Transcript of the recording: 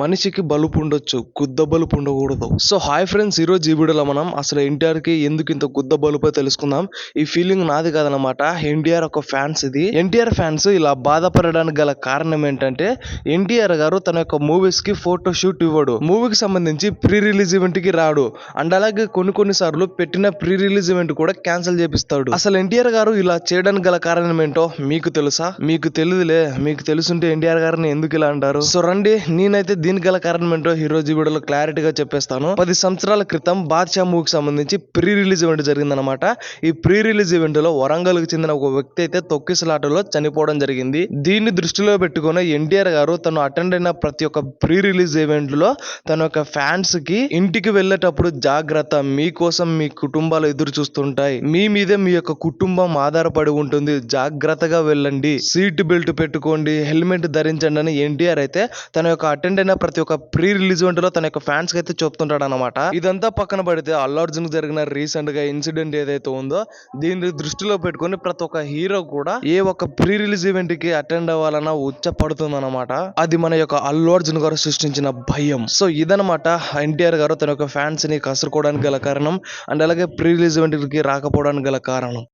మనిషికి బలుపు ఉండొచ్చు గుద్ద బలుపు ఉండకూడదు సో హాయ్ ఫ్రెండ్స్ ఈరోజు ఈ వీడియోలో మనం అసలు ఎన్టీఆర్కి ఎందుకు ఇంత గుద్ద బలుపో తెలుసుకుందాం. ఈ ఫీలింగ్ నాది కాదనమాట ఎన్టీఆర్ ఒక ఫ్యాన్స్ ఇది. ఎన్టీఆర్ ఫ్యాన్స్ ఇలా బాధపడడానికి గల కారణం ఏంటంటే ఎన్టీఆర్ గారు తన యొక్క మూవీస్కి ఫోటో షూట్ ఇవ్వడు. మూవీకి సంబంధించి ప్రీ రిలీజ్ ఈవెంట్కి రాడు. అండ్ అలాగే కొన్ని కొన్ని సార్లు పెట్టిన ప్రీ రిలీజ్ ఈవెంట్ కూడా క్యాన్సిల్ చేపిస్తాడు. అసలు ఎన్టీఆర్ గారు ఇలా చేయడానికి గల కారణం ఏంటో మీకు తెలుసా? మీకు తెలియదులే. మీకు తెలుసుంటే ఎన్టీఆర్ గారిని ఎందుకు ఇలా అంటారు? సో రండి. నేనైతే దీనికి గల కారణం ఏంటో ఈ రోజు వీడియోలో క్లారిటీగా చెప్పేస్తాను. పది సంవత్సరాల క్రితం బాద్షా మూవీకి సంబంధించి ప్రీ రిలీజ్ ఈవెంట్ జరిగిందనమాట ఈ ప్రీ రిలీజ్ ఈవెంట్లో వరంగల్కు చెందిన ఒక వ్యక్తి అయితే తొక్కిసలాటలో చనిపోవడం జరిగింది. దీన్ని దృష్టిలో పెట్టుకుని ఎన్టీఆర్ గారు తను అటెండ్ అయిన ప్రతి ఒక్క ప్రీ రిలీజ్ ఈవెంట్లో తన యొక్క ఫ్యాన్స్కి ఇంటికి వెళ్ళేటప్పుడు జాగ్రత్త మీకోసం మీ కుటుంబాలు ఎదురు చూస్తుంటాయి. మీ మీదే మీ యొక్క కుటుంబం ఆధారపడి ఉంటుంది. జాగ్రత్తగా వెళ్ళండి. సీట్ బెల్ట్ పెట్టుకోండి. హెల్మెట్ ధరించండి అని ఎన్టీఆర్ అయితే తన యొక్క అటెండ్ అయిన ప్రతి ఒక్క ప్రీ రిలీజ్ ఈవెంట్లో తన యొక్క ఫ్యాన్స్కి అయితే చెప్తుంటాడు అనమాట ఇదంతా పక్కన పడితే అల్లు అర్జున్కి జరిగిన రీసెంట్గా ఇన్సిడెంట్ ఏదైతే ఉందో దీన్ని దృష్టిలో పెట్టుకొని ప్రతి ఒక్క హీరో కూడా ఏ ఒక్క ప్రీ రిలీజ్ ఈవెంట్కి అటెండ్ అవ్వాలన్నా ఉచ్చ పడుతుంది అనమాట అది మన యొక్క అల్లు అర్జున్ గారు సృష్టించిన భయం. సో ఇదనమాట ఎన్టీఆర్ గారు తన యొక్క ఫ్యాన్స్ని కసురుకోవడానికి గల కారణం అండ్ అలాగే ప్రీ రిలీజ్ ఈవెంట్కి రాకపోవడానికి గల కారణం.